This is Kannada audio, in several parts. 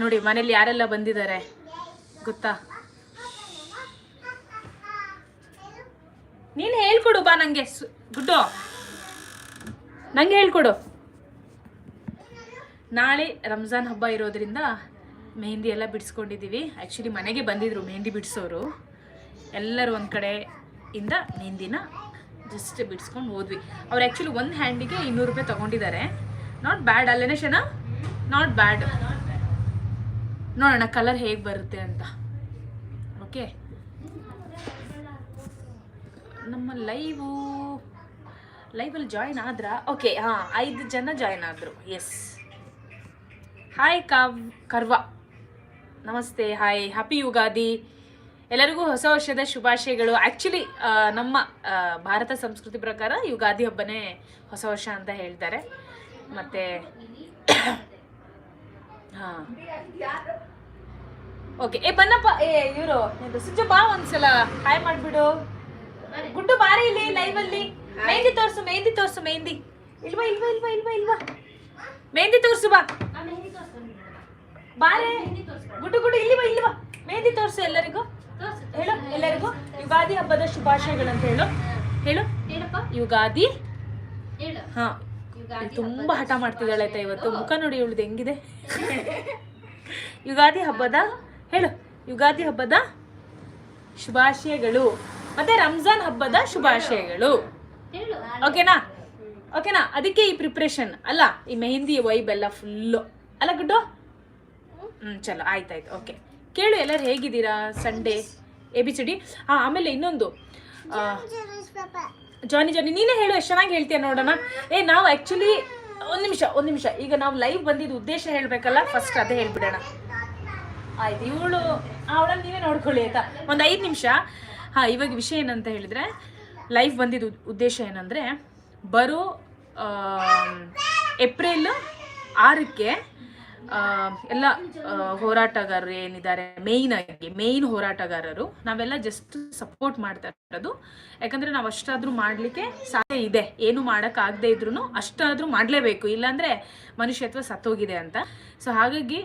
ನೋಡಿ, ಮನೇಲಿ ಯಾರೆಲ್ಲ ಬಂದಿದ್ದಾರೆ? ಗೊತ್ತಾ? ನೀನು ಹೇಳ್ಕೊಡು ಬಾ ನಂಗೆ. ಸು- ಗುಡ್ಡು ನಂಗೆ ಹೇಳ್ಕೊಡು. ನಾಳೆ ರಂಜಾನ್ ಹಬ್ಬ ಇರೋದ್ರಿಂದ ಮೆಹಂದಿ ಎಲ್ಲ ಬಿಡಿಸ್ಕೊಂಡಿದ್ದೀವಿ. ಆ್ಯಕ್ಚುಲಿ ಮನೆಗೆ ಬಂದಿದ್ರು ಮೆಹಂದಿ ಬಿಡಿಸೋರು. ಎಲ್ಲರೂ ಒಂದು ಕಡೆಯಿಂದ ಮೆಹಂದಿನ ಜಸ್ಟ್ ಬಿಡಿಸ್ಕೊಂಡು ಹೋದ್ವಿ. ಅವ್ರು ಆ್ಯಕ್ಚುಲಿ ಒಂದು ಹ್ಯಾಂಡಿಗೆ ಇನ್ನೂರು ರೂಪಾಯಿ ತೊಗೊಂಡಿದ್ದಾರೆ. Not bad ಅಲ್ಲೇನೇ ಶನ? ನಾಟ್ ಬ್ಯಾಡ್ ನೋಡೋಣ ಕಲರ್ ಹೇಗೆ ಬರುತ್ತೆ ಅಂತ. ಓಕೆ ನಮ್ಮ ಲೈವು ಲೈವಲ್ಲಿ ಜಾಯ್ನ್ ಆದ್ರ ಓಕೆ ಹಾಂ, ಐದು ಜನ ಜಾಯ್ನ್ ಆದರು. ಎಸ್ ಹಾಯ್ ಕಾವ್, ಕರ್ವ. ನಮಸ್ತೆ ಹಾಯ್ ಹ್ಯಾಪಿ ಯುಗಾದಿ. ಎಲ್ಲರಿಗೂ ಹೊಸ ವರ್ಷದ ಶುಭಾಶಯಗಳು. ಆ್ಯಕ್ಚುಲಿ ನಮ್ಮ ಭಾರತ ಸಂಸ್ಕೃತಿ ಪ್ರಕಾರ ಯುಗಾದಿ ಹಬ್ಬನೇ ಹೊಸ ವರ್ಷ ಅಂತ ಹೇಳ್ತಾರೆ. ಮತ್ತು ಹಾಂ. ಓಕೆ ಏ ಬನ್ನಪ್ಪ ಏ ಇವರು ಸುಜು ಬಾ ಒಂದ್ಸಲ. ಹಾಯ್ ಮಾಡ್ಬಿಡು. ಗುಡ್ಡು ಬಾರಿ ಇಲ್ಲಿ ಲೈವ್ ಅಲ್ಲಿ. ಮೆಹಂದಿ ತೋರ್ಸು ಮೆಹಂದಿ ತೋರ್ಸು ಮೆಹಂದಿ. ಇಲ್ವಾ ಇಲ್ವಾ ಇಲ್ವಾ ಇಲ್ವಾ ಇಲ್ವಾ? ಮೆಹಂದಿ ತೋರ್ಸು ಬಾ. ಬಾರೆ. ಗುಡ್ಡು ಗುಡ್ಡು ಇಲ್ಲಿ ಬಾ ಇಲ್ಲಿ ಬಾ ಮೆಹಂದಿ ತೋರ್ಸು ಎಲ್ಲರಿಗೂ. ಹೇಳು ಎಲ್ಲರಿಗೂ. ಯುಗಾದಿ ಹಬ್ಬದ ಶುಭಾಶಯಗಳಂತ ಹೇಳು. ಹೇಳು. ಯುಗಾದಿ. ಹಾ. ತುಂಬಾ ಹಠ ಮಾಡ್ತಿದ್ದಾಳೆ ಆಯ್ತಾ ಇವತ್ತು. ಮುಖ ನೋಡಿ ಇವಳದು ಹೆಂಗಿದೆ? ಯುಗಾದಿ ಹಬ್ಬದ ಹೇಳು. ಯುಗಾದಿ ಹಬ್ಬದ ಶುಭಾಶಯಗಳು. ಮತ್ತೆ ರಂಜಾನ್ ಹಬ್ಬದ ಶುಭಾಶಯಗಳು. ಓಕೆನಾ? ಓಕೆನಾ? ಅದಕ್ಕೆ ಈ ಪ್ರಿಪ್ರೇಷನ್ ಅಲ್ಲ ಈ ಮೆಹಂದಿ ವೈಬ್ ಎಲ್ಲ ಫುಲ್ಲು ಅಲ್ಲ ಗುಡ್ಡು? ಹ್ಞೂ ಚಲೋ. ಆಯ್ತಾಯ್ತು. ಓಕೆ. ಕೇಳು ಎಲ್ಲರೂ ಹೇಗಿದ್ದೀರಾ? Sunday A B C D ಹಾಂ ಆಮೇಲೆ ಇನ್ನೊಂದು. ಜಾನಿ ಜಾನಿ ನೀನೇ ಹೇಳು, ಎಷ್ಟು ಚೆನ್ನಾಗಿ ಹೇಳ್ತೀಯ ನೋಡೋಣ. ಏ, ನಾವು ಆ್ಯಕ್ಚುಲಿ ಒಂದು ನಿಮಿಷ ಒಂದು ನಿಮಿಷ. ಈಗ ನಾವು ಲೈವ್ ಬಂದಿದ್ದು ಉದ್ದೇಶ ಹೇಳಬೇಕಲ್ಲ? ಫಸ್ಟ್ ಅದೇ ಹೇಳ್ಬಿಡೋಣ. ಆಯ್ತು, ಇವಳು, ಅವಳನ್ನ ನೀವೇ ನೋಡ್ಕೊಳ್ಳಿ ಆಯ್ತಾ? ಒಂದು ಐದು ನಿಮಿಷ. ಹಾಂ, ಇವಾಗ ವಿಷಯ ಏನಂತ ಹೇಳಿದರೆ ಲೈವ್ ಬಂದಿದ್ದು ಉದ್ದೇಶ ಏನಂದರೆ, ಬರೋ ಏಪ್ರಿಲ್ ಆರಕ್ಕೆ ಎಲ್ಲ ಹೋರಾಟಗಾರರು ಏನಿದ್ದಾರೆ? ಮೇಯ್ನ್ ಆಗಿ ಮೇಯ್ನ್ ಹೋರಾಟಗಾರರು. ನಾವೆಲ್ಲ ಜಸ್ಟ್ ಸಪೋರ್ಟ್ ಮಾಡ್ತಾ ಇರೋದು. ಯಾಕಂದರೆ ನಾವು ಅಷ್ಟಾದರೂ ಮಾಡಲಿಕ್ಕೆ ಸಾಧ್ಯ ಇದೆ. ಏನು ಮಾಡೋಕ್ಕಾಗದೇ ಇದ್ರೂ ಅಷ್ಟಾದರೂ ಮಾಡಲೇಬೇಕು. ಇಲ್ಲಾಂದ್ರೆ ಮನುಷ್ಯತ್ವ ಸತ್ತೋಗಿದೆ ಅಂತ. ಸೊ ಹಾಗಾಗಿ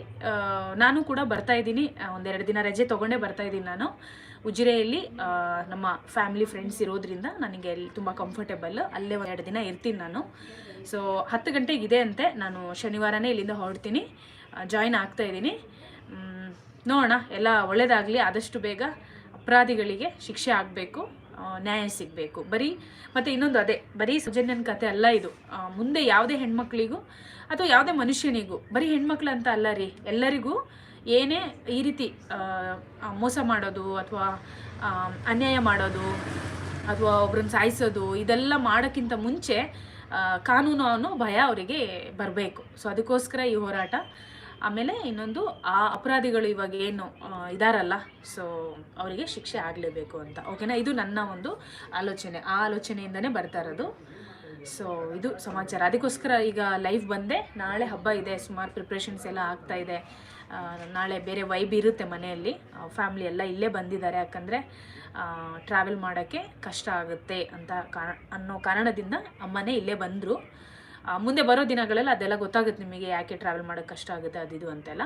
ನಾನು ಕೂಡ ಬರ್ತಾ ಇದ್ದೀನಿ. ಒಂದೆರಡು ದಿನ ರಜೆ ತಗೊಂಡೇ ಬರ್ತಾ ಇದ್ದೀನಿ ನಾನು. ಉಜಿರೆಯಲ್ಲಿ ನಮ್ಮ ಫ್ಯಾಮಿಲಿ ಫ್ರೆಂಡ್ಸ್ ಇರೋದ್ರಿಂದ ನನಗೆ ಅಲ್ಲಿ ತುಂಬ ಕಂಫರ್ಟೇಬಲ್ ಅಲ್ಲೇ ಒಂದೆರಡು ದಿನ ಇರ್ತೀನಿ ನಾನು. ಸೊ ಹತ್ತು ಗಂಟೆಗೆ ಇದೆ ಅಂತೆ. ನಾನು ಶನಿವಾರನೇ ಇಲ್ಲಿಂದ ಹೊರಡ್ತೀನಿ. ಜಾಯಿನ್ ಆಗ್ತಾ ಇದ್ದೀನಿ. ನೋಡೋಣ. ಎಲ್ಲ ಒಳ್ಳೇದಾಗಲಿ. ಆದಷ್ಟು ಬೇಗ ಅಪರಾಧಿಗಳಿಗೆ ಶಿಕ್ಷೆ ಆಗಬೇಕು. ನ್ಯಾಯ ಸಿಗಬೇಕು. ಬರೀ, ಮತ್ತು ಇನ್ನೊಂದು ಅದೇ. ಬರೀ ಸೌಜನ್ಯನ ಕತೆ ಅಲ್ಲ ಇದು. ಮುಂದೆ ಯಾವುದೇ ಹೆಣ್ಮಕ್ಳಿಗೂ ಅಥವಾ ಯಾವುದೇ ಮನುಷ್ಯನಿಗೂ, ಬರೀ ಹೆಣ್ಮಕ್ಳು ಅಂತ ಅಲ್ಲ ರೀ, ಎಲ್ಲರಿಗೂ ಏನೇ ಈ ರೀತಿ ಮೋಸ ಮಾಡೋದು ಅಥವಾ ಅನ್ಯಾಯ ಮಾಡೋದು ಅಥವಾ ಒಬ್ರನ್ನ ಸಾಯಿಸೋದು, ಇದೆಲ್ಲ ಮಾಡೋಕ್ಕಿಂತ ಮುಂಚೆ ಕಾನೂನು ಅನ್ನೋ ಭಯ ಅವರಿಗೆ ಬರಬೇಕು. ಸೊ ಅದಕ್ಕೋಸ್ಕರ ಈ ಹೋರಾಟ. ಆಮೇಲೆ ಇನ್ನೊಂದು, ಆ ಅಪರಾಧಿಗಳು ಇವಾಗ ಏನು ಇದಾರಲ್ಲ ಸೊ ಅವರಿಗೆ ಶಿಕ್ಷೆ ಆಗಲೇಬೇಕು ಅಂತ. ಓಕೆನಾ ಇದು ನನ್ನ ಒಂದು ಆಲೋಚನೆ. ಆ ಆಲೋಚನೆಯಿಂದನೇ ಬರ್ತಾ ಇರೋದು. ಸೊ ಇದು ಸಮಾಚಾರ. ಅದಕ್ಕೋಸ್ಕರ ಈಗ ಲೈವ್ ಬಂದೆ. ನಾಳೆ ಹಬ್ಬ ಇದೆ. ಸುಮಾರು ಪ್ರಿಪ್ರೇಷನ್ಸ್ ಎಲ್ಲ ಆಗ್ತಾ ಇದೆ. ನಾಳೆ ಬೇರೆ ವೈಬ್ ಇರುತ್ತೆ ಮನೆಯಲ್ಲಿ. ಫ್ಯಾಮ್ಲಿ ಎಲ್ಲ ಇಲ್ಲೇ ಬಂದಿದ್ದಾರೆ. ಯಾಕಂದರೆ ಟ್ರಾವೆಲ್ ಮಾಡೋಕ್ಕೆ ಕಷ್ಟ ಆಗುತ್ತೆ ಅಂತ ಅನ್ನೋ ಕಾರಣದಿಂದ ಅಮ್ಮನೇ ಇಲ್ಲೇ ಬಂದರು. ಮುಂದೆ ಬರೋ ದಿನಗಳಲ್ಲಿ ಅದೆಲ್ಲ ಗೊತ್ತಾಗುತ್ತೆ ನಿಮಗೆ ಯಾಕೆ ಟ್ರಾವೆಲ್ ಮಾಡೋಕ್ಕೆ ಕಷ್ಟ ಆಗುತ್ತೆ ಅದಿದು ಅಂತೆಲ್ಲ.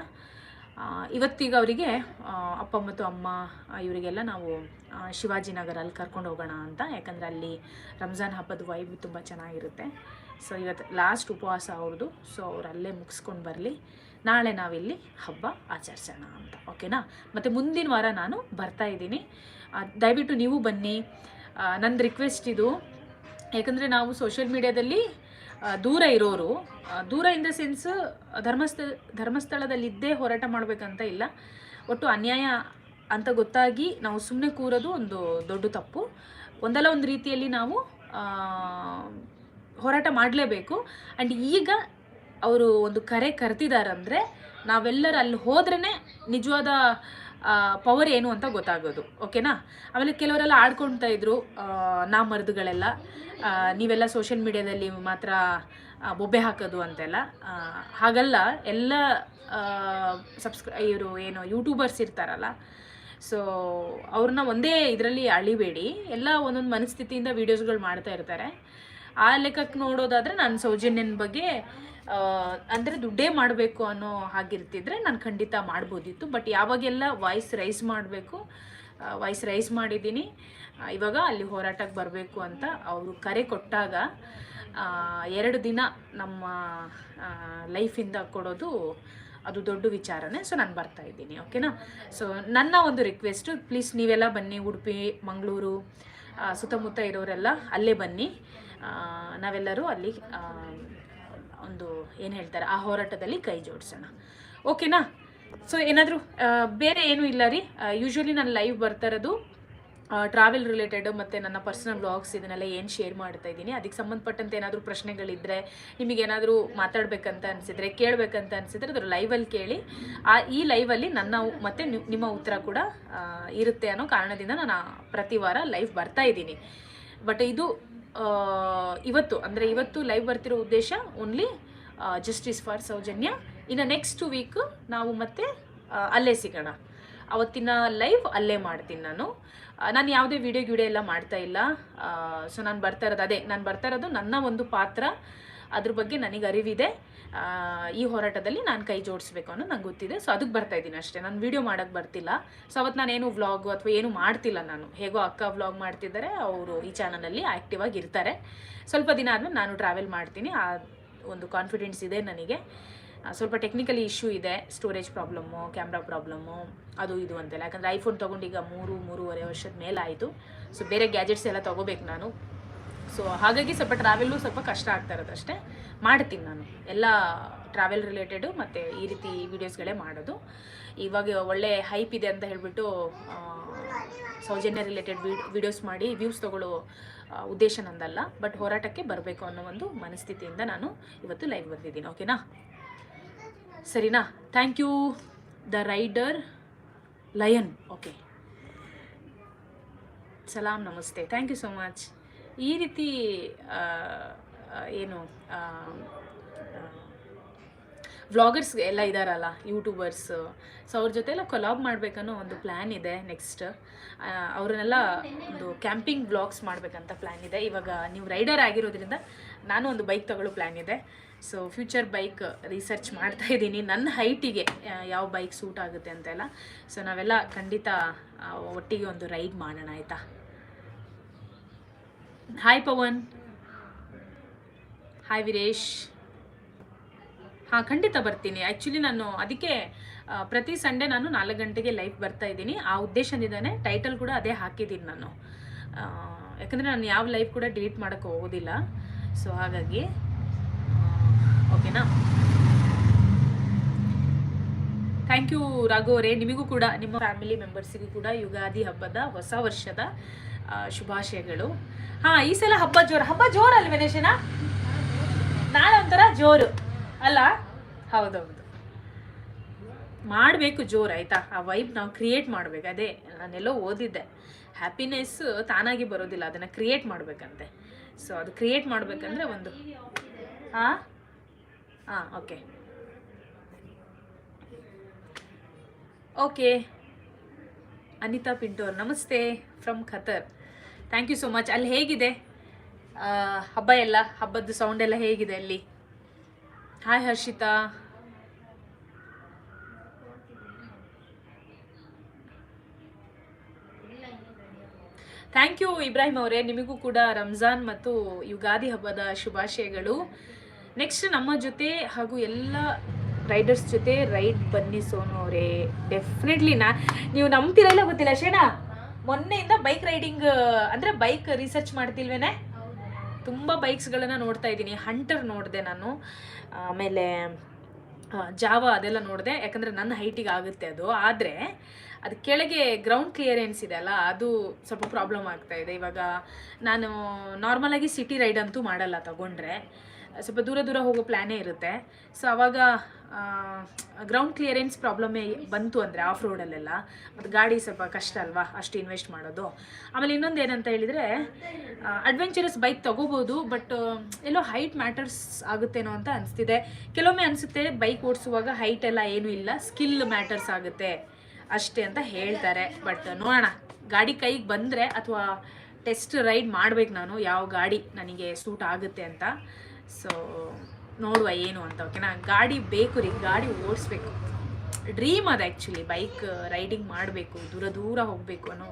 ಇವತ್ತಿಗ ಅವರಿಗೆ ಅಪ್ಪ ಮತ್ತು ಅಮ್ಮ, ಇವರಿಗೆಲ್ಲ ನಾವು ಶಿವಾಜಿನಗರಲ್ಲಿ ಕರ್ಕೊಂಡು ಹೋಗೋಣ ಅಂತ. ಯಾಕಂದರೆ ಅಲ್ಲಿ ರಂಜಾನ್ ಹಬ್ಬದ ವೈಬ್ ತುಂಬ ಚೆನ್ನಾಗಿರುತ್ತೆ. ಸೊ ಇವತ್ತು ಲಾಸ್ಟ್ ಉಪವಾಸ ಅವ್ರದ್ದು. ಸೊ ಅವ್ರು ಅಲ್ಲೇ ಮುಗಿಸ್ಕೊಂಡು ಬರಲಿ. ನಾಳೆ ನಾವಿಲ್ಲಿ ಹಬ್ಬ ಆಚರಿಸೋಣ ಅಂತ ಓಕೆನಾ ಮತ್ತು ಮುಂದಿನ ವಾರ ನಾನು ಬರ್ತಾ ಇದ್ದೀನಿ. ದಯವಿಟ್ಟು ನೀವು ಬನ್ನಿ. ನನ್ನ ರಿಕ್ವೆಸ್ಟ್ ಇದು, ಯಾಕಂದರೆ ನಾವು ಸೋಷಿಯಲ್ ಮೀಡ್ಯಾದಲ್ಲಿ ದೂರ ಇರೋರು ದೂರ ಇನ್ ದ ಸೆನ್ಸ್ ಧರ್ಮಸ್ಥ ಧರ್ಮಸ್ಥಳದಲ್ಲಿದ್ದೇ ಹೋರಾಟ ಮಾಡಬೇಕಂತ ಇಲ್ಲ. ಒಟ್ಟು ಅನ್ಯಾಯ ಅಂತ ಗೊತ್ತಾಗಿ ನಾವು ಸುಮ್ಮನೆ ಕೂರೋದು ಒಂದು ದೊಡ್ಡ ತಪ್ಪು. ಒಂದಲ್ಲ ಒಂದು ರೀತಿಯಲ್ಲಿ ನಾವು ಹೋರಾಟ ಮಾಡಲೇಬೇಕು. ಆ್ಯಂಡ್ ಈಗ ಅವರು ಒಂದು ಕರೆ ಕರೆದಿದ್ದಾರಂದರೆ ನಾವೆಲ್ಲರೂ ಅಲ್ಲಿ ಹೋದ್ರೇ ನಿಜವಾದ ಪವರ್ ಏನು ಅಂತ ಗೊತ್ತಾಗೋದು ಓಕೆನಾ ಆಮೇಲೆ ಕೆಲವರೆಲ್ಲ ಆಡ್ಕೊಳ್ತಾ ಇದ್ರು ನಾ ಮರ್ದುಗಳೆಲ್ಲ ನೀವೆಲ್ಲ ಸೋಷಿಯಲ್ ಮೀಡ್ಯಾದಲ್ಲಿ ಮಾತ್ರ ಬೊಬ್ಬೆ ಹಾಕೋದು ಅಂತೆಲ್ಲ. ಹಾಗಲ್ಲ, ಎಲ್ಲ ಸಬ್ಸ್ಕ್ರೈ ಇವರು ಏನು ಯೂಟ್ಯೂಬರ್ಸ್ ಇರ್ತಾರಲ್ಲ. ಸೊ ಅವ್ರನ್ನ ಒಂದೇ ಇದರಲ್ಲಿ ಅಳಿಬೇಡಿ. ಎಲ್ಲ ಒಂದೊಂದು ಮನಸ್ಥಿತಿಯಿಂದ ವೀಡಿಯೋಸ್ಗಳು ಮಾಡ್ತಾ ಇರ್ತಾರೆ. ಆ ಲೆಕ್ಕಕ್ಕೆ ನೋಡೋದಾದರೆ ನಾನು ಸೌಜನ್ಯನ ಬಗ್ಗೆ ಅಂದರೆ ದುಡ್ಡೇ ಮಾಡಬೇಕು ಅನ್ನೋ ಹಾಗಿರ್ತಿದ್ರೆ ನಾನು ಖಂಡಿತ ಮಾಡ್ಬೋದಿತ್ತು. ಬಟ್ ಯಾವಾಗೆಲ್ಲ ವಾಯ್ಸ್ ರೈಸ್ ಮಾಡಬೇಕು ವಾಯ್ಸ್ ರೈಸ್ ಮಾಡಿದ್ದೀನಿ ಇವಾಗ ಅಲ್ಲಿ ಹೋರಾಟಕ್ಕೆ ಬರಬೇಕು ಅಂತ ಅವರು ಕರೆ ಕೊಟ್ಟಾಗ ಎರಡು ದಿನ ನಮ್ಮ ಲೈಫಿಂದ ಕೊಡೋದು ಅದು ದೊಡ್ಡ ವಿಚಾರನೇ. ಸೊ ನಾನು ಬರ್ತಾ ಇದ್ದೀನಿ ಓಕೆನಾ ಸೊ ನನ್ನ ಒಂದು ರಿಕ್ವೆಸ್ಟು ಪ್ಲೀಸ್ ನೀವೆಲ್ಲ ಬನ್ನಿ, ಉಡುಪಿ, ಮಂಗಳೂರು ಸುತ್ತಮುತ್ತ ಇರೋರೆಲ್ಲ ಅಲ್ಲೇ ಬನ್ನಿ. ನಾವೆಲ್ಲರೂ ಅಲ್ಲಿ ಒಂದು ಏನು ಹೇಳ್ತಾರೆ, ಆ ಹೋರಾಟದಲ್ಲಿ ಕೈ ಜೋಡಿಸೋಣ. ಓಕೆನಾ ಸೊ ಏನಾದರೂ ಬೇರೆ ಏನೂ ಇಲ್ಲ ರೀ. ಯೂಶ್ವಲಿ ನಾನು ಲೈವ್ ಬರ್ತಾ ಇರೋದು ಟ್ರಾವೆಲ್ ರಿಲೇಟೆಡ್ ಮತ್ತು ನನ್ನ ಪರ್ಸನಲ್ ಬ್ಲಾಗ್ಸ್ ಇದನ್ನೆಲ್ಲ ಏನು ಶೇರ್ ಮಾಡ್ತಾ ಇದ್ದೀನಿ. ಅದಕ್ಕೆ ಸಂಬಂಧಪಟ್ಟಂತೆ ಏನಾದರೂ ಪ್ರಶ್ನೆಗಳಿದ್ದರೆ ನಿಮಗೆ ಏನಾದರೂ ಮಾತಾಡಬೇಕಂತ ಅನಿಸಿದರೆ, ಕೇಳಬೇಕಂತ ಅನಿಸಿದರೆ ಅದರ ಲೈವಲ್ಲಿ ಕೇಳಿ, ಆ, ಈ ಲೈವಲ್ಲಿ ನನ್ನ ಮತ್ತು ನಿಮ್ಮ ಉತ್ತರ ಕೂಡ ಇರುತ್ತೆ ಅನ್ನೋ ಕಾರಣದಿಂದ ನಾನು ಪ್ರತಿ ವಾರ ಲೈವ್ ಬರ್ತಾ ಇದ್ದೀನಿ. ಬಟ್ ಇದು ಇವತ್ತು, ಅಂದರೆ ಇವತ್ತು ಲೈವ್ ಬರ್ತಿರೋ ಉದ್ದೇಶ ಓನ್ಲಿ ಜಸ್ಟಿಸ್ ಫಾರ್ ಸೌಜನ್ಯ. ಇನ್ನು ನೆಕ್ಸ್ಟ್ ವೀಕ್ ನಾವು ಮತ್ತೆ ಅಲ್ಲೇ ಸಿಗೋಣ. ಅವತ್ತಿನ ಲೈವ್ ಅಲ್ಲೇ ಮಾಡ್ತೀನಿ ನಾನು. ನಾನು ಯಾವುದೇ ವಿಡಿಯೋ ಗಿಡಿಯೋ ಎಲ್ಲ ಮಾಡ್ತಾ ಇಲ್ಲ. ಸೊ ನಾನು ಬರ್ತಾ ಇರೋದು, ಅದೇ, ನಾನು ಬರ್ತಾ ಇರೋದು ನನ್ನ ಒಂದು ಪಾತ್ರ. ಅದ್ರ ಬಗ್ಗೆ ನನಗೆ ಅರಿವಿದೆ ಈ ಹೋರಾಟದಲ್ಲಿ ನಾನು ಕೈ ಜೋಡಿಸ್ಬೇಕು ಅನ್ನೋ ನಂಗೆ ಗೊತ್ತಿದೆ. ಸೊ ಅದಕ್ಕೆ ಬರ್ತಾ ಇದ್ದೀನಿ ಅಷ್ಟೇ. ನಾನು ವೀಡಿಯೋ ಮಾಡೋಕ್ಕೆ ಬರ್ತಿಲ್ಲ. ಸೊ ಅವತ್ತು ನಾನೇನು ವ್ಲಾಗು ಅಥವಾ ಏನು ಮಾಡ್ತಿಲ್ಲ ನಾನು. ಹೇಗೋ ಅಕ್ಕ ವ್ಲಾಗ್ ಮಾಡ್ತಿದ್ದಾರೆ, ಅವರು ಈ ಚಾನಲಲ್ಲಿ ಆ್ಯಕ್ಟಿವ್ ಆಗಿ ಇರ್ತಾರೆ. ಸ್ವಲ್ಪ ದಿನ ಆದಮೇಲೆ ನಾನು ಟ್ರಾವೆಲ್ ಮಾಡ್ತೀನಿ. ಆ ಒಂದು ಕಾನ್ಫಿಡೆನ್ಸ್ ಇದೆ ನನಗೆ. ಸ್ವಲ್ಪ ಟೆಕ್ನಿಕಲಿ ಇಶ್ಯೂ ಇದೆ. ಸ್ಟೋರೇಜ್ ಪ್ರಾಬ್ಲಮ್ಮು ಕ್ಯಾಮ್ರಾ ಪ್ರಾಬ್ಲಮ್ಮು ಅದು ಇದು ಅಂತೆಲ್ಲ. ಯಾಕಂದರೆ ಐಫೋನ್ ತೊಗೊಂಡು ಈಗ ಮೂರು, ಮೂರುವರೆ ವರ್ಷದ ಮೇಲೆ ಆಯಿತು. ಸೊ ಬೇರೆ ಗ್ಯಾಜೆಟ್ಸ್ ಎಲ್ಲ ತೊಗೋಬೇಕು ನಾನು. ಸೊ ಹಾಗಾಗಿ ಸ್ವಲ್ಪ ಟ್ರಾವೆಲ್ಲು ಸ್ವಲ್ಪ ಕಷ್ಟ ಆಗ್ತಾ ಇರೋದು ಅಷ್ಟೇ. ಮಾಡ್ತೀನಿ ನಾನು. ಎಲ್ಲ ಟ್ರಾವೆಲ್ ರಿಲೇಟೆಡು ಮತ್ತು ಈ ರೀತಿ ವೀಡಿಯೋಸ್ಗಳೇ ಮಾಡೋದು. ಇವಾಗ ಒಳ್ಳೆ ಹೈಪ್ ಇದೆ ಅಂತ ಹೇಳಿಬಿಟ್ಟು ಸೌಜನ್ಯ ರಿಲೇಟೆಡ್ ವಿಡಿಯೋಸ್ ಮಾಡಿ ವ್ಯೂಸ್ ತಗೊಳ್ಳೋ ಉದ್ದೇಶ ನಂದಲ್ಲ. ಬಟ್ ಹೋರಾಟಕ್ಕೆ ಬರಬೇಕು ಅನ್ನೋ ಒಂದು ಮನಸ್ಥಿತಿಯಿಂದ ನಾನು ಇವತ್ತು ಲೈವ್ ಬಂದಿದ್ದೀನಿ. ಓಕೆನಾ ಸರಿನಾ? Thank you the rider lion okay ಸಲಾಂ ನಮಸ್ತೆ. ಥ್ಯಾಂಕ್ ಯು ಸೋ ಮಚ್ ಈ ರೀತಿ ಏನು ವ್ಲಾಗರ್ಸ್ ಎಲ್ಲ ಇದ್ದಾರಲ್ಲ ಯೂಟ್ಯೂಬರ್ಸ್, ಸೊ ಅವ್ರ ಜೊತೆ ಎಲ್ಲ ಕೊಲಾಬ್ ಮಾಡಬೇಕನ್ನೋ ಒಂದು ಪ್ಲ್ಯಾನ್ ಇದೆ ನೆಕ್ಸ್ಟ್ ಅವ್ರನ್ನೆಲ್ಲ ಒಂದು ಕ್ಯಾಂಪಿಂಗ್ ವ್ಲಾಗ್ಸ್ ಮಾಡಬೇಕಂತ ಪ್ಲ್ಯಾನ್ ಇದೆ. ಇವಾಗ ನೀವು ರೈಡರ್ ಆಗಿರೋದ್ರಿಂದ ನಾನು ಒಂದು ಬೈಕ್ ತಗೊಳ್ಳೋ ಪ್ಲ್ಯಾನ್ ಇದೆ. ಸೊ ಫ್ಯೂಚರ್ ಬೈಕ್ ರಿಸರ್ಚ್ ಮಾಡ್ತಾ ಇದ್ದೀನಿ. ನನ್ನ ಹೈಟಿಗೆ ಯಾವ ಬೈಕ್ ಸೂಟ್ ಆಗುತ್ತೆ ಅಂತೆಲ್ಲ. ಸೊ ನಾವೆಲ್ಲ ಖಂಡಿತ ಒಟ್ಟಿಗೆ ಒಂದು ರೈಡ್ ಮಾಡೋಣ, ಆಯಿತಾ? ಹಾಯ್ ಪವನ್ ಹಾಯ್ ವೀರೇಶ್ ಹಾಂ, ಖಂಡಿತ ಬರ್ತೀನಿ. ಆ್ಯಕ್ಚುಲಿ ನಾನು ಅದಕ್ಕೆ ಪ್ರತಿ ಸಂಡೇ ನಾನು ನಾಲ್ಕು ಗಂಟೆಗೆ ಲೈವ್ ಬರ್ತಾ ಇದ್ದೀನಿ. ಆ ಉದ್ದೇಶದಿಂದನೇ ಟೈಟಲ್ ಕೂಡ ಅದೇ ಹಾಕಿದ್ದೀನಿ ನಾನು. ಯಾಕಂದರೆ ನಾನು ಯಾವ ಲೈವ್ ಕೂಡ ಡಿಲೀಟ್ ಮಾಡೋಕ್ಕೆ ಹೋಗೋದಿಲ್ಲ. ಸೊ ಹಾಗಾಗಿ ಓಕೆನಾ ಥ್ಯಾಂಕ್ ಯು ರಾಘು ಅವರೇ. ನಿಮಗೂ ಕೂಡ, ನಿಮ್ಮ ಫ್ಯಾಮಿಲಿ ಮೆಂಬರ್ಸಿಗೂ ಕೂಡ ಯುಗಾದಿ ಹಬ್ಬದ ಹೊಸ ವರ್ಷದ ಶುಭಾಶಯಗಳು. ಹಾಂ, ಈ ಸಲ ಹಬ್ಬ ಜೋರು. ಹಬ್ಬ ಜೋರು ಅಲ್ವ ವಿನೇಶನ ನಾಳೆ ಒಂಥರ ಜೋರು. ಅಲ್ಲ? ಹೌದೌದು. ಮಾಡಬೇಕು ಜೋರು, ಆಯಿತಾ? ಆ ವೈಬ್ ನಾವು ಕ್ರಿಯೇಟ್ ಮಾಡಬೇಕು. ಅದೇ, ನಾನೆಲ್ಲೋ ಓದಿದ್ದೆ. ಹ್ಯಾಪಿನೆಸ್ ತಾನಾಗಿ ಬರೋದಿಲ್ಲ. ಅದನ್ನು ಕ್ರಿಯೇಟ್ ಮಾಡಬೇಕಂತೆ. ಸೊ ಅದು ಕ್ರಿಯೇಟ್ ಮಾಡಬೇಕಂದ್ರೆ ಒಂದು ಹಾಂ? ಹಾಂ ಓಕೆ ಓಕೆ ಅನಿತಾ ಪಿಂಟೋರ್ ನಮಸ್ತೆ. From Qatar thank you so much ಅಲ್ಲಿ ಹೇಗಿದೆ? ಹಬ್ಬ ಎಲ್ಲ ಹಬ್ಬದ ಸೌಂಡ್ ಎಲ್ಲ ಹೇಗಿದೆ ಅಲ್ಲಿ? Hi Harshita. Thank you Ibrahim ಅವರೇ. ನಿಮಗೂ ಕೂಡ ರಂಜಾನ್ ಮತ್ತು ಯುಗಾದಿ ಹಬ್ಬದ ಶುಭಾಶಯಗಳು. ನೆಕ್ಸ್ಟ್ ನಮ್ಮ ಜೊತೆ ಹಾಗೂ ಎಲ್ಲ ರೈಡರ್ಸ್ ಜೊತೆ ರೈಡ್ ಬನ್ನಿ ಸೋನು ಅವರೇ. ಡೆಫಿನೆಟ್ಲಿ ನಾ ನೀವು ನಂಬ್ತಿರಲ್ಲ ಗೊತ್ತಿಲ್ಲ ಶೇನಾ? ಮೊನ್ನೆಯಿಂದ ಬೈಕ್ ರೈಡಿಂಗ್ ಅಂದರೆ ಬೈಕ್ ರಿಸರ್ಚ್ ಮಾಡ್ತಿಲ್ವೇನೆ? ತುಂಬ ಬೈಕ್ಸ್ಗಳನ್ನು ನೋಡ್ತಾ ಇದ್ದೀನಿ. ಹಂಟರ್ ನೋಡಿದೆ ನಾನು. ಆಮೇಲೆ ಜಾವ ಅದೆಲ್ಲ ನೋಡಿದೆ. ಯಾಕಂದರೆ ನನ್ನ ಹೈಟಿಗೆ ಆಗುತ್ತೆ ಅದು. ಆದರೆ, ಅದು ಕೆಳಗೆ ಗ್ರೌಂಡ್ ಕ್ಲಿಯರೆನ್ಸ್ ಇದೆ ಅಲ್ಲ, ಅದು ಸ್ವಲ್ಪ ಪ್ರಾಬ್ಲಮ್ ಆಗ್ತಾ ಇದೆ. ಇವಾಗ ನಾನು ನಾರ್ಮಲಾಗಿ ಸಿಟಿ ರೈಡ್ ಅಂತೂ ಮಾಡಲ್ಲ ತಗೊಂಡ್ರೆ. ಸ್ವಲ್ಪ ದೂರ ದೂರ ಹೋಗೋ ಪ್ಲ್ಯಾನೇ ಇರುತ್ತೆ. ಸೊ ಅವಾಗ ಗ್ರೌಂಡ್ ಕ್ಲಿಯರೆನ್ಸ್ ಪ್ರಾಬ್ಲಮ್ಮೇ ಬಂತು ಅಂದರೆ ಆಫ್ ರೋಡಲ್ಲೆಲ್ಲ ಮತ್ತು ಗಾಡಿ ಸ್ವಲ್ಪ ಕಷ್ಟ ಅಲ್ವಾ, ಅಷ್ಟು ಇನ್ವೆಸ್ಟ್ ಮಾಡೋದು. ಆಮೇಲೆ ಇನ್ನೊಂದು ಏನಂತ ಹೇಳಿದರೆ ಅಡ್ವೆಂಚರಸ್ ಬೈಕ್ ತೊಗೋಬೋದು ಬಟ್ ಎಲ್ಲೋ ಹೈಟ್ ಮ್ಯಾಟರ್ಸ್ ಆಗುತ್ತೇನೋ ಅಂತ ಅನಿಸ್ತಿದೆ. ಕೆಲವೊಮ್ಮೆ ಅನಿಸುತ್ತೆ ಬೈಕ್ ಓಡಿಸುವಾಗ ಹೈಟ್ ಎಲ್ಲ ಏನೂ ಇಲ್ಲ ಸ್ಕಿಲ್ ಮ್ಯಾಟರ್ಸ್ ಆಗುತ್ತೆ. ಅಷ್ಟೇ ಅಂತ ಹೇಳ್ತಾರೆ. ಬಟ್ ನೋಡೋಣ, ಗಾಡಿ ಕೈಗೆ ಬಂದರೆ ಅಥವಾ ಟೆಸ್ಟ್ ರೈಡ್ ಮಾಡ್ಬೇಕು ನಾನು, ಯಾವ ಗಾಡಿ ನನಗೆ ಸೂಟ್ ಆಗುತ್ತೆ ಅಂತ. ಸೊ ನೋಡುವ ಏನು ಅಂತ ಓಕೆನಾ ಗಾಡಿ ಬೇಕು ರೀ, ಗಾಡಿ ಓಡಿಸ್ಬೇಕು. ಡ್ರೀಮ್ ಅದು ಆ್ಯಕ್ಚುಲಿ ಬೈಕ್ ರೈಡಿಂಗ್ ಮಾಡಬೇಕು, ದೂರ ದೂರ ಹೋಗಬೇಕು ಅನ್ನೋ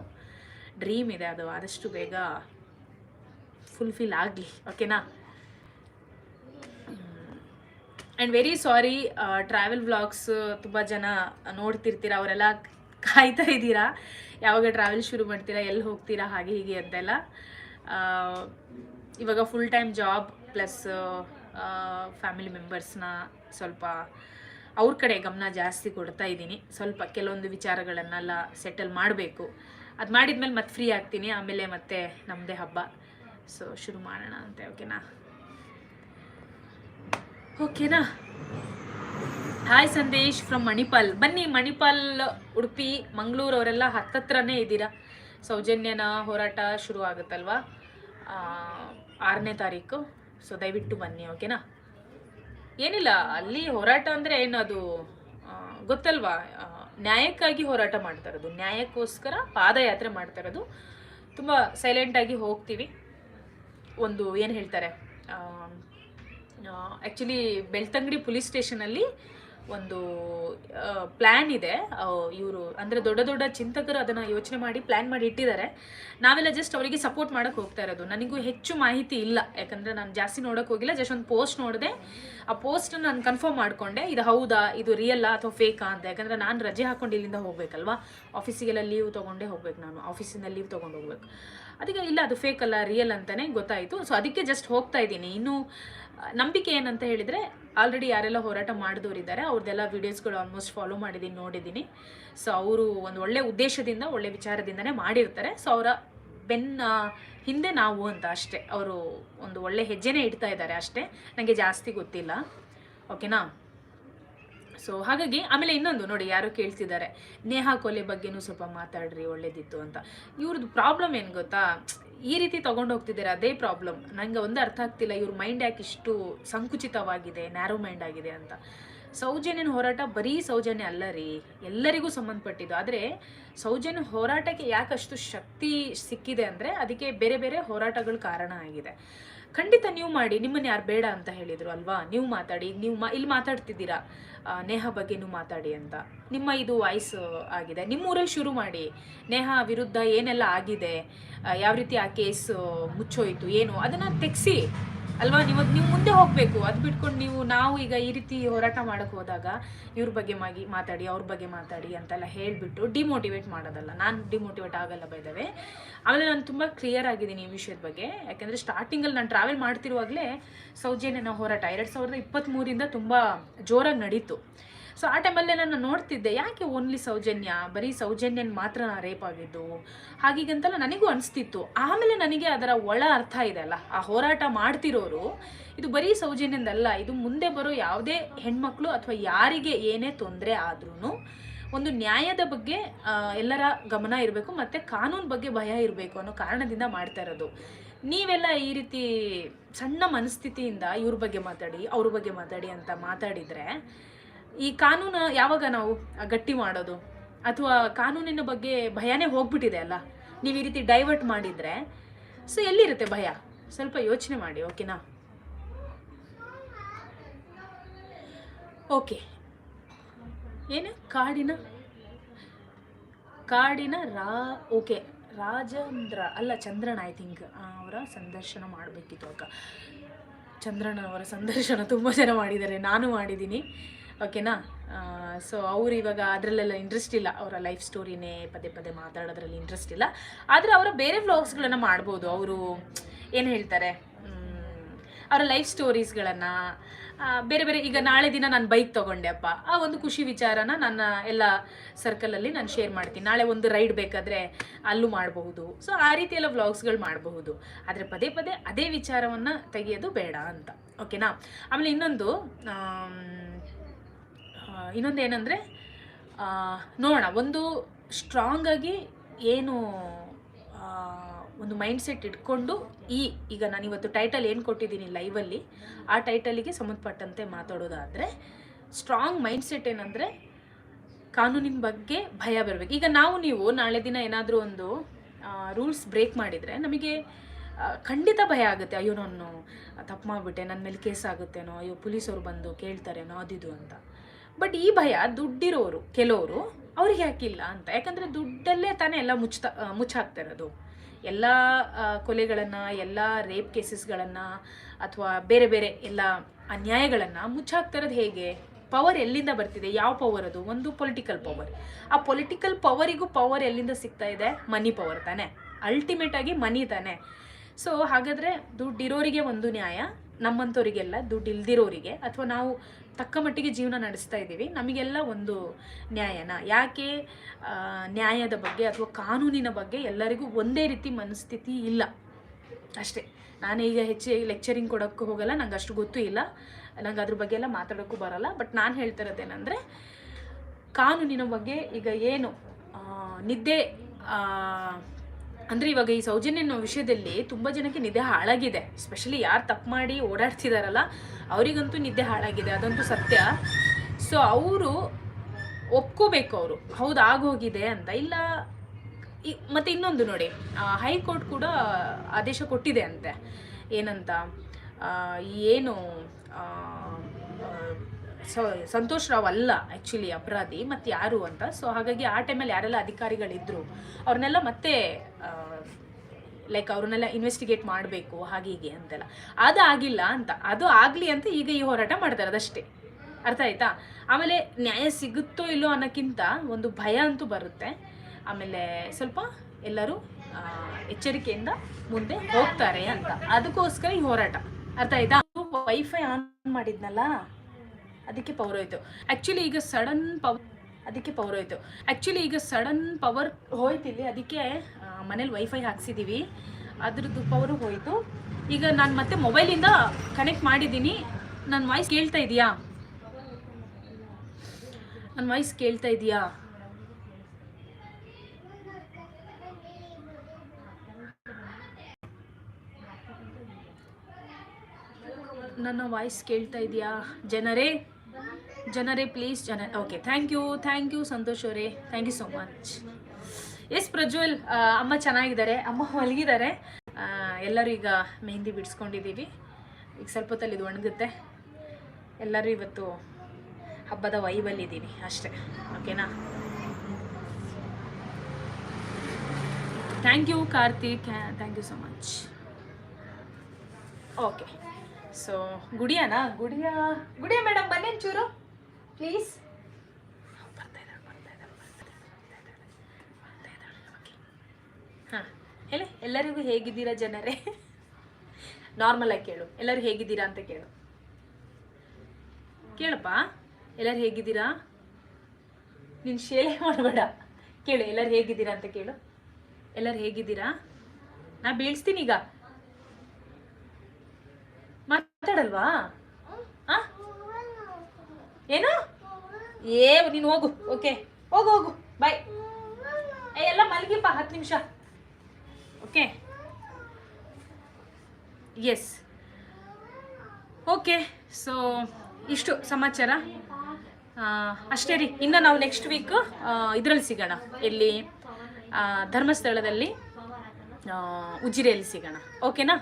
ಡ್ರೀಮ್ ಇದೆ ಅದು, ಆದಷ್ಟು ಬೇಗ ಫುಲ್ಫಿಲ್ ಆಗಲಿ ಓಕೆನಾ and very sorry travel vlogs ತುಂಬ ಜನ ನೋಡ್ತಿರ್ತೀರ, ಅವರೆಲ್ಲ ಕಾಯ್ತಾ ಇದ್ದೀರಾ? ಯಾವಾಗ ಟ್ರಾವೆಲ್ ಶುರು ಮಾಡ್ತೀರಾ, ಎಲ್ಲಿ ಹೋಗ್ತೀರಾ, ಹಾಗೆ ಹೀಗೆ ಅಂತೆಲ್ಲ. ಇವಾಗ full time job plus family ಮೆಂಬರ್ಸ್ನ ಸ್ವಲ್ಪ ಅವ್ರ ಕಡೆ ಗಮನ ಜಾಸ್ತಿ ಕೊಡ್ತಾ ಇದ್ದೀನಿ. ಸ್ವಲ್ಪ ಕೆಲವೊಂದು ವಿಚಾರಗಳನ್ನೆಲ್ಲ ಸೆಟಲ್ ಮಾಡಬೇಕು. ಅದು ಮಾಡಿದ್ಮೇಲೆ ಮತ್ತೆ ಫ್ರೀ ಆಗ್ತೀನಿ. ಆಮೇಲೆ ಮತ್ತೆ ನಮ್ಮದೇ ಹಬ್ಬ. ಸೊ ಶುರು ಮಾಡೋಣ ಅಂತೆ ಓಕೆನಾ ಓಕೆನಾ ಹಾಯ್ ಸಂದೇಶ್ ಫ್ರಮ್ ಮಣಿಪಾಲ್ ಬನ್ನಿ ಮಣಿಪಾಲ್ ಉಡುಪಿ, ಮಂಗಳೂರು ಅವರೆಲ್ಲ ಹತ್ತತ್ರನೇ ಇದ್ದೀರಾ? ಸೌಜನ್ಯನ ಹೋರಾಟ ಶುರು ಆಗುತ್ತಲ್ವಾ? ಆರನೇ ತಾರೀಕು. ಸೊ ದಯವಿಟ್ಟು ಬನ್ನಿ ಓಕೆನಾ ಏನಿಲ್ಲ, ಅಲ್ಲಿ ಹೋರಾಟ ಅಂದರೆ ಏನು ಅದು ಗೊತ್ತಲ್ವಾ? ನ್ಯಾಯಕ್ಕಾಗಿ ಹೋರಾಟ ಮಾಡ್ತಾ ಇರೋದು. ನ್ಯಾಯಕ್ಕೋಸ್ಕರ ಪಾದಯಾತ್ರೆ ಮಾಡ್ತಾ ಇರೋದು. ತುಂಬ ಸೈಲೆಂಟಾಗಿ ಹೋಗ್ತೀವಿ. ಒಂದು ಏನು ಹೇಳ್ತಾರೆ ಆ್ಯಕ್ಚುಲಿ ಬೆಳ್ತಂಗಡಿ ಪೊಲೀಸ್ ಸ್ಟೇಷನಲ್ಲಿ ಒಂದು ಪ್ಲ್ಯಾನ್ ಇದೆ. ಇವರು ಅಂದರೆ ದೊಡ್ಡ ದೊಡ್ಡ ಚಿಂತಕರು ಅದನ್ನು ಯೋಚನೆ ಮಾಡಿ ಪ್ಲ್ಯಾನ್ ಮಾಡಿ ಇಟ್ಟಿದ್ದಾರೆ. ನಾವೆಲ್ಲ ಜಸ್ಟ್ ಅವರಿಗೆ ಸಪೋರ್ಟ್ ಮಾಡೋಕ್ಕೆ ಹೋಗ್ತಾ ಇರೋದು. ನನಗೂ ಹೆಚ್ಚು ಮಾಹಿತಿ ಇಲ್ಲ. ಯಾಕಂದರೆ ನಾನು ಜಾಸ್ತಿ ನೋಡೋಕೆ ಹೋಗಿಲ್ಲ. ಜಸ್ಟ್ ಒಂದು ಪೋಸ್ಟ್ ನೋಡಿದೆ. ಆ ಪೋಸ್ಟ್ ನಾನು ಕನ್ಫರ್ಮ್ ಮಾಡಿಕೊಂಡೆ. ಇದು ಹೌದಾ? ಇದು ರಿಯಲ್ಲಾ ಅಥವಾ ಫೇಕಾ ಅಂತ. ಯಾಕಂದರೆ ನಾನು ರಜೆ ಹಾಕೊಂಡು ಇಲ್ಲಿಂದ ಹೋಗ್ಬೇಕಲ್ವಾ? ಆಫೀಸಿಗೆಲ್ಲ ಲೀವ್ ತೊಗೊಂಡೇ ಹೋಗ್ಬೇಕು ನಾನು. ಆಫೀಸಿಂದ ಲೀವ್ ತೊಗೊಂಡು ಹೋಗ್ಬೇಕು. ಅದಕ್ಕೆ ಇಲ್ಲ, ಅದು ಫೇಕ್ ಅಲ್ಲ ರಿಯಲ್ ಅಂತಲೇ ಗೊತ್ತಾಯಿತು. ಸೊ ಅದಕ್ಕೆ ಜಸ್ಟ್ ಹೋಗ್ತಾ ಇದ್ದೀನಿ. ಇನ್ನು ನಂಬಿಕೆ ಏನಂತ ಹೇಳಿದರೆ ಆಲ್ರೆಡಿ ಯಾರೆಲ್ಲ ಹೋರಾಟ ಮಾಡಿದವರಿದ್ದಾರೆ ಅವ್ರದ್ದೆಲ್ಲ ವೀಡಿಯೋಸ್ಗಳು ಆಲ್ಮೋಸ್ಟ್ ಫಾಲೋ ಮಾಡಿದ್ದೀನಿ ನೋಡಿದ್ದೀನಿ ಸೊ ಅವರು ಒಂದು ಒಳ್ಳೆ ಉದ್ದೇಶದಿಂದ, ಒಳ್ಳೆ ವಿಚಾರದಿಂದನೇ ಮಾಡಿರ್ತಾರೆ. ಸೊ ಅವರ ಬೆನ್ನ ಹಿಂದೆ ನಾವು ಅಂತ ಅಷ್ಟೇ. ಅವರು ಒಂದು ಒಳ್ಳೆ ಹೆಜ್ಜೆನೇ ಇಡ್ತಾ ಇದ್ದಾರೆ ಅಷ್ಟೇ. ನನಗೆ ಜಾಸ್ತಿ ಗೊತ್ತಿಲ್ಲ. ಓಕೆನಾ ಸೊ ಹಾಗಾಗಿ ಆಮೇಲೆ ಇನ್ನೊಂದು ನೋಡಿ ಯಾರು ಕೇಳ್ತಿದ್ದಾರೆ, ನೇಹಾ ಕೊಲೆ ಬಗ್ಗೆನೂ ಸ್ವಲ್ಪ ಮಾತಾಡ್ರಿ, ಒಳ್ಳೇದಿತ್ತು ಅಂತ. ಇವ್ರದ್ದು ಪ್ರಾಬ್ಲಮ್ ಏನು ಗೊತ್ತಾ? ಈ ರೀತಿ ತಗೊಂಡು ಹೋಗ್ತಿದ್ದಾರೆ, ಅದೇ ಪ್ರಾಬ್ಲಮ್ ನಂಗೆ ಒಂದು ಅರ್ಥ ಆಗ್ತಿಲ್ಲ, ಇವ್ರ ಮೈಂಡ್ ಯಾಕೆ ಇಷ್ಟು ಸಂಕುಚಿತವಾಗಿದೆ ನ್ಯಾರೋ ಮೈಂಡ್ ಆಗಿದೆ ಅಂತ. ಸೌಜನ್ಯನ ಹೋರಾಟ ಬರೀ ಸೌಜನ್ಯ ಅಲ್ಲ ರೀ, ಎಲ್ಲರಿಗೂ ಸಂಬಂಧಪಟ್ಟಿದ್ದು. ಆದರೆ ಸೌಜನ್ಯ ಹೋರಾಟಕ್ಕೆ ಯಾಕಷ್ಟು ಶಕ್ತಿ ಸಿಕ್ಕಿದೆ ಅಂದರೆ ಅದಕ್ಕೆ ಬೇರೆ ಬೇರೆ ಹೋರಾಟಗಳು ಕಾರಣ ಆಗಿದೆ. ಖಂಡಿತ ನೀವು ಮಾಡಿ, ನಿಮ್ಮನ್ನು ಯಾರು ಬೇಡ ಅಂತ ಹೇಳಿದರು ಅಲ್ವಾ? ನೀವು ಮಾತಾಡಿ, ನೀವು ಮಾ, ಇಲ್ಲಿ ಮಾತಾಡ್ತಿದ್ದೀರಾ? ನೇಹ ಬಗ್ಗೆ ನೀವು ಮಾತಾಡಿ ಅಂತ. ನಿಮ್ಮ ಇದು ವಾಯ್ಸ್ ಆಗಿದೆ. ನಿಮ್ಮೂರಲ್ಲಿ ಶುರು ಮಾಡಿ. ನೇಹ ವಿರುದ್ಧ ಏನೆಲ್ಲ ಆಗಿದೆ? ಯಾವ ರೀತಿ ಆ ಕೇಸ್ ಮುಚ್ಚೋಯ್ತು, ಏನು? ಅದನ್ನು ತೆಗ್ಸಿ. ಅಲ್ವಾ? ನೀವು ನೀವು ಮುಂದೆ ಹೋಗಬೇಕು. ಅದು ಬಿಟ್ಕೊಂಡು ನೀವು ನಾವು ಈಗ ಈ ರೀತಿ ಹೋರಾಟ ಮಾಡೋಕೆ ಹೋದಾಗ ಇವ್ರ ಬಗ್ಗೆ ಮಾಗಿ ಮಾತಾಡಿ, ಅವ್ರ ಬಗ್ಗೆ ಮಾತಾಡಿ ಅಂತೆಲ್ಲ ಹೇಳಿಬಿಟ್ಟು ಡಿಮೋಟಿವೇಟ್ ಮಾಡೋದಲ್ಲ. ನಾನು ಡಿಮೋಟಿವೇಟ್ ಆಗಲ್ಲ ಬೈದವೆ ಆಮೇಲೆ ನಾನು ತುಂಬ ಕ್ಲಿಯರ್ ಆಗಿದ್ದೀನಿ ಈ ವಿಷಯದ ಬಗ್ಗೆ. ಯಾಕೆಂದರೆ ಸ್ಟಾರ್ಟಿಂಗಲ್ಲಿ ನಾನು ಟ್ರಾವೆಲ್ ಮಾಡ್ತಿರುವಾಗಲೇ ಸೌಜನ್ಯನ ಹೋರಾಟ ಎರಡು ಸಾವಿರದ ಇಪ್ಪತ್ತ್ಮೂರಿಂದ ತುಂಬ ಜೋರಾಗಿ ನಡೀತು. ಸೊ ಆ ಟೈಮಲ್ಲೇ ನಾನು ನೋಡ್ತಿದ್ದೆ, ಯಾಕೆ ಓನ್ಲಿ ಸೌಜನ್ಯ? ಬರೀ ಸೌಜನ್ಯನ ಮಾತ್ರ ರೇಪ್ ಆಗಿದ್ದು? ಹಾಗೀಗಂತೆಲ್ಲ ನನಗೂ ಅನಿಸ್ತಿತ್ತು. ಆಮೇಲೆ ನನಗೆ ಅದರ ಒಳ ಅರ್ಥ ಇದೆ ಅಲ್ಲ. ಆ ಹೋರಾಟ ಮಾಡ್ತಿರೋರು, ಇದು ಬರೀ ಸೌಜನ್ಯದಲ್ಲ, ಇದು ಮುಂದೆ ಬರೋ ಯಾವುದೇ ಹೆಣ್ಮಕ್ಳು ಅಥವಾ ಯಾರಿಗೆ ಏನೇ ತೊಂದರೆ ಆದ್ರೂ ಒಂದು ನ್ಯಾಯದ ಬಗ್ಗೆ ಎಲ್ಲರ ಗಮನ ಇರಬೇಕು ಮತ್ತು ಕಾನೂನು ಬಗ್ಗೆ ಭಯ ಇರಬೇಕು ಅನ್ನೋ ಕಾರಣದಿಂದ ಮಾಡ್ತಾ ಇರೋದು. ನೀವೆಲ್ಲ ಈ ರೀತಿ ಸಣ್ಣ ಮನಸ್ಥಿತಿಯಿಂದ ಇವ್ರ ಬಗ್ಗೆ ಮಾತಾಡಿ, ಅವ್ರ ಬಗ್ಗೆ ಮಾತಾಡಿ ಅಂತ ಮಾತಾಡಿದರೆ ಈ ಕಾನೂನು ಯಾವಾಗ ನಾವು ಗಟ್ಟಿ ಮಾಡೋದು? ಅಥವಾ ಕಾನೂನಿನ ಬಗ್ಗೆ ಭಯನೇ ಹೋಗ್ಬಿಟ್ಟಿದೆ ಅಲ್ಲ? ನೀವು ಈ ರೀತಿ ಡೈವರ್ಟ್ ಮಾಡಿದರೆ ಸೊ ಎಲ್ಲಿರುತ್ತೆ ಭಯ? ಸ್ವಲ್ಪ ಯೋಚನೆ ಮಾಡಿ ಓಕೆನಾ ಓಕೆ ಏನು? ಕಾಡಿನ? ಕಾಡಿನ ರಾ ಓಕೆ ರಾಜೇಂದ್ರ, ಅಲ್ಲ ಚಂದ್ರನ್ ಐ ಥಿಂಕ್ ಅವರ ಸಂದರ್ಶನ ಮಾಡಬೇಕಿತ್ತು ಅಕ್ಕ. ಚಂದ್ರನ್ ಅವರ ಸಂದರ್ಶನ ತುಂಬ ಜನ ಮಾಡಿದ್ದಾರೆ, ನಾನು ಮಾಡಿದ್ದೀನಿ. ಓಕೆನಾ ಸೊ ಅವ್ರು ಇವಾಗ ಅದರಲ್ಲೆಲ್ಲ ಇಂಟ್ರೆಸ್ಟ್ ಇಲ್ಲ. ಅವರ ಲೈಫ್ ಸ್ಟೋರಿನೇ ಪದೇ ಪದೇ ಮಾತಾಡೋದ್ರಲ್ಲಿ ಇಂಟ್ರೆಸ್ಟ್ ಇಲ್ಲ. ಆದರೆ ಅವರ ಬೇರೆ ವ್ಲಾಗ್ಸ್ಗಳನ್ನು ಮಾಡ್ಬೋದು. ಅವರು ಏನು ಹೇಳ್ತಾರೆ? ಅವರ ಲೈಫ್ ಸ್ಟೋರೀಸ್ಗಳನ್ನು ಬೇರೆ ಬೇರೆ, ಈಗ ನಾಳೆ ದಿನ ನಾನು ಬೈಕ್ ತೊಗೊಂಡೆ, ಅಪ್ಪ. ಆ ಒಂದು ಖುಷಿ ವಿಚಾರನ ನನ್ನ ಎಲ್ಲ ಸರ್ಕಲಲ್ಲಿ ನಾನು ಶೇರ್ ಮಾಡ್ತೀನಿ. ನಾಳೆ ಒಂದು ರೈಡ್ ಬೇಕಾದರೆ ಅಲ್ಲೂ ಮಾಡಬಹುದು. ಸೊ ಆ ರೀತಿ ಎಲ್ಲ ವ್ಲಾಗ್ಸ್ಗಳು ಮಾಡಬಹುದು. ಆದರೆ ಪದೇ ಪದೇ ಅದೇ ವಿಚಾರವನ್ನು ತೆಗೆಯೋದು ಬೇಡ ಅಂತ. ಓಕೆನಾ ಆಮೇಲೆ ಇನ್ನೊಂದು ಇನ್ನೊಂದು ಏನಂದರೆ ನೋಡೋಣ, ಒಂದು ಸ್ಟ್ರಾಂಗಾಗಿ ಏನು ಒಂದು ಮೈಂಡ್ ಸೆಟ್ ಇಟ್ಕೊಂಡು ಈ, ಈಗ ನಾನು ಇವತ್ತು ಟೈಟಲ್ ಏನು ಕೊಟ್ಟಿದ್ದೀನಿ ಲೈವಲ್ಲಿ ಆ ಟೈಟಲಿಗೆ ಸಂಬಂಧಪಟ್ಟಂತೆ ಮಾತಾಡೋದಾದರೆ ಸ್ಟ್ರಾಂಗ್ ಮೈಂಡ್ ಸೆಟ್ ಏನಂದರೆ, ಕಾನೂನಿನ ಬಗ್ಗೆ ಭಯ ಬರಬೇಕು. ಈಗ ನಾವು ನೀವು ನಾಳೆ ದಿನ ಏನಾದರೂ ಒಂದು ರೂಲ್ಸ್ ಬ್ರೇಕ್ ಮಾಡಿದರೆ ನಮಗೆ ಖಂಡಿತ ಭಯ ಆಗುತ್ತೆ. ಅಯ್ಯೋ, ನಾನು ತಪ್ಪು ಮಾಡಿಬಿಟ್ಟೆ ನನ್ನ ಮೇಲೆ ಕೇಸ್ ಆಗುತ್ತೇನೋ, ಅಯ್ಯೋ ಪೊಲೀಸರು ಬಂದು ಕೇಳ್ತಾರೇನೋ, ಅದಿದು ಅಂತ. ಬಟ್ ಈ ಭಯ ದುಡ್ಡಿರೋರು, ಕೆಲವರು ಅವ್ರಿಗೆ ಯಾಕಿಲ್ಲ ಅಂತ? ಯಾಕಂದರೆ ದುಡ್ಡಲ್ಲೇ ತಾನೇ ಎಲ್ಲ ಮುಚ್ತಾ ಮುಚ್ಚಾಕ್ತಾ ಇರೋದು. ಎಲ್ಲ ಕೊಲೆಗಳನ್ನು, ಎಲ್ಲ ರೇಪ್ ಕೇಸಸ್ಗಳನ್ನು ಅಥವಾ ಬೇರೆ ಬೇರೆ ಎಲ್ಲ ಅನ್ಯಾಯಗಳನ್ನು ಮುಚ್ಚಾಕ್ತಾ ಇರೋದು ಹೇಗೆ? ಪವರ್ ಎಲ್ಲಿಂದ ಬರ್ತಿದೆ? ಯಾವ ಪವರ್ ಅದು? ಒಂದು ಪೊಲಿಟಿಕಲ್ ಪವರ್ ಆ ಪೊಲಿಟಿಕಲ್ ಪವರಿಗೂ ಪವರ್ ಎಲ್ಲಿಂದ ಸಿಗ್ತಾ ಇದೆ? ಮನಿ ಪವರ್ ತಾನೆ. ಅಲ್ಟಿಮೇಟ್ ಆಗಿ ಮನಿ ತಾನೆ. ಸೊ ಹಾಗಾದರೆ ದುಡ್ಡಿರೋರಿಗೆ ಒಂದು ನ್ಯಾಯ ನಮ್ಮಂಥವ್ರಿಗೆಲ್ಲ ದುಡ್ಡು ಇಲ್ದಿರೋರಿಗೆ ಅಥವಾ ನಾವು ತಕ್ಕ ಮಟ್ಟಿಗೆ ಜೀವನ ನಡೆಸ್ತಾ ಇದ್ದೀವಿ, ನಮಗೆಲ್ಲ ಒಂದು ನ್ಯಾಯನ. ಯಾಕೆ ನ್ಯಾಯದ ಬಗ್ಗೆ ಅಥವಾ ಕಾನೂನಿನ ಬಗ್ಗೆ ಎಲ್ಲರಿಗೂ ಒಂದೇ ರೀತಿ ಮನಸ್ಥಿತಿ ಇಲ್ಲ. ಅಷ್ಟೇ. ನಾನು ಈಗ ಹೆಚ್ಚು ಲೆಕ್ಚರಿಂಗ್ ಕೊಡೋಕ್ಕೂ ಹೋಗಲ್ಲ, ನಂಗೆ ಅಷ್ಟು ಗೊತ್ತೂ ಇಲ್ಲ. ನಂಗೆ ಅದ್ರ ಬಗ್ಗೆ ಎಲ್ಲ ಮಾತಾಡೋಕ್ಕೂ ಬರಲ್ಲ. ಬಟ್ ನಾನು ಹೇಳ್ತಿರೋದೇನೆಂದರೆ ಕಾನೂನಿನ ಬಗ್ಗೆ ಈಗ ಏನು ನಿದ್ದೆ ಅಂದರೆ ಇವಾಗ ಈ ಸೌಜನ್ಯ ವಿಷಯದಲ್ಲಿ ತುಂಬ ಜನಕ್ಕೆ ನಿದ್ದೆ ಹಾಳಾಗಿದೆ. ಸ್ಪೆಷಲಿ ಯಾರು ತಪ್ಪು ಮಾಡಿ ಓಡಾಡ್ತಿದಾರಲ್ಲ, ಅವರಿಗಂತೂ ನಿದ್ದೆ ಹಾಳಾಗಿದೆ. ಅದಂತೂ ಸತ್ಯ. ಸೊ ಅವರು ಒಪ್ಕೋಬೇಕು ಅವರು. ಹೌದು ಆಗೋಗಿದೆ ಅಂತ. ಇಲ್ಲ ಮತ್ತೆ ಇನ್ನೊಂದು ನೋಡಿ. ಹೈಕೋರ್ಟ್ ಕೂಡ ಆದೇಶ ಕೊಟ್ಟಿದೆ ಅಂತೆ. ಏನಂತ? ಏನು ಸ- ಸಂತೋಷ್ ರಾವ್ ಅಲ್ಲ ಆ್ಯಕ್ಚುಲಿ ಅಪರಾಧಿ ಮತ್ತು ಯಾರು ಅಂತ. ಸೊ ಹಾಗಾಗಿ ಆ ಟೈಮಲ್ಲಿ ಯಾರೆಲ್ಲ ಅಧಿಕಾರಿಗಳಿದ್ರು, ಅವ್ರನ್ನೆಲ್ಲ ಮತ್ತೆ ಲೈಕ್ ಅವ್ರನ್ನೆಲ್ಲ ಇನ್ವೆಸ್ಟಿಗೇಟ್ ಮಾಡಬೇಕು, ಹಾಗೆ ಹೀಗೆ ಅಂತೆಲ್ಲ. ಅದು ಆಗಿಲ್ಲ ಅಂತ. ಅದು ಆಗಲಿ ಅಂತ ಈಗ ಈ ಹೋರಾಟ ಮಾಡ್ತಾರೆ, ಅದಷ್ಟೇ. ಅರ್ಥ ಆಯ್ತಾ? ಆಮೇಲೆ ನ್ಯಾಯ ಸಿಗುತ್ತೋ ಇಲ್ಲೋ ಅನ್ನೋಕ್ಕಿಂತ ಒಂದು ಭಯ ಅಂತೂ ಬರುತ್ತೆ. ಆಮೇಲೆ ಸ್ವಲ್ಪ ಎಲ್ಲರೂ ಎಚ್ಚರಿಕೆಯಿಂದ ಮುಂದೆ ಹೋಗ್ತಾರೆ ಅಂತ. ಅದಕ್ಕೋಸ್ಕರ ಈ ಹೋರಾಟ. ಅರ್ಥ ಆಯ್ತಾ? ವೈಫೈ ಆನ್ ಮಾಡಿದ್ನಲ್ಲ? ಅದಕ್ಕೆ ಪವರ್ ಹೋಯ್ತು. ಆ್ಯಕ್ಚುಲಿ ಈಗ ಸಡನ್ ಪವರ್ ಅದಕ್ಕೆ ಪವರ್ ಹೋಯ್ತು. ಆ್ಯಕ್ಚುಲಿ ಈಗ ಸಡನ್ ಪವರ್ ಹೋಯ್ತಿಲ್ಲಿ, ಅದಕ್ಕೆ ಮನೇಲಿ ವೈಫೈ ಹಾಕ್ಸಿದ್ದೀವಿ ಅದ್ರದ್ದು ಪವರು ಹೋಯಿತು. ಈಗ ನಾನು ಮತ್ತೆ ಮೊಬೈಲಿಂದ ಕನೆಕ್ಟ್ ಮಾಡಿದ್ದೀನಿ. ನನ್ನ ವಾಯ್ಸ್ ಕೇಳ್ತಾ ಇದೆಯಾ? ನನ್ನ ವಾಯ್ಸ್ ಕೇಳ್ತಾ ಇದೆಯಾ? ನನ್ನ ವಾಯ್ಸ್ ಕೇಳ್ತಾ ಇದೆಯಾ? ಜನರೇ? ಜನರೇ ಪ್ಲೀಸ್ ಜನ okay thank you thank you Santosh ಅವರೇ thank you so much yes Prajwal ಅಮ್ಮ ಚೆನ್ನಾಗಿದ್ದಾರೆ, ಅಮ್ಮ ಮಲಗಿದ್ದಾರೆ ಎಲ್ಲರೂ ಈಗ ಮೆಹಂದಿ ಬಿಡಿಸ್ಕೊಂಡಿದ್ದೀವಿ. ಈಗ ಸ್ವಲ್ಪ ಹೊತ್ತಲ್ಲಿ ಇದು ಒಣಗುತ್ತೆ. ಎಲ್ಲರೂ ಇವತ್ತು ಹಬ್ಬದ ವೈಬಲ್ಲಿದ್ದೀವಿ ಅಷ್ಟೇ ಓಕೆನಾ thank you Karthik thank you so much okay so ಗುಡಿಯಾನಾ? Gudiya Gudiya madam ಬನ್ನಿ ಒಂಚೂರು. ಪ್ಲೀಸ್ ಹಾಂ, ಹೇಳಿ, ಎಲ್ಲರಿಗೂ ಹೇಗಿದ್ದೀರಾ ಜನರೇ? ನಾರ್ಮಲ್ ಆಗಿ ಕೇಳು. ಎಲ್ಲರೂ ಹೇಗಿದ್ದೀರಾ ಅಂತ ಕೇಳು. ಕೇಳಪ್ಪ, ಎಲ್ಲರೂ ಹೇಗಿದ್ದೀರಾ? ನೀನು ಶೇಲೆ ಮಾಡಬೇಡ. ಕೇಳು, ಎಲ್ಲರೂ ಹೇಗಿದ್ದೀರಾ ಅಂತ ಕೇಳು. ಎಲ್ಲರೂ ಹೇಗಿದ್ದೀರಾ? ನಾ ಬೀಳ್ಸ್ತೀನಿ ಈಗ. ಮಾತಾಡಲ್ವಾ? ಏನು? ಏ, ನೀನು ಹೋಗು. ಓಕೆ ಹೋಗು ಹೋಗು. ಬಾಯ್ ಏ, ಎಲ್ಲ ಮಲಗಿಪ್ಪ, ಹತ್ತು ನಿಮಿಷ. ಓಕೆ ಎಸ್ ಓಕೆ ಸೊ ಇಷ್ಟು ಸಮಾಚಾರ. ಅಷ್ಟೇ ರೀ. ಇನ್ನು ನಾವು ನೆಕ್ಸ್ಟ್ ವೀಕ್ ಇದರಲ್ಲಿ ಸಿಗೋಣ. ಎಲ್ಲಿ ಧರ್ಮಸ್ಥಳದಲ್ಲಿ ಉಜಿರೆಯಲ್ಲಿ ಸಿಗೋಣ. ಓಕೆನಾ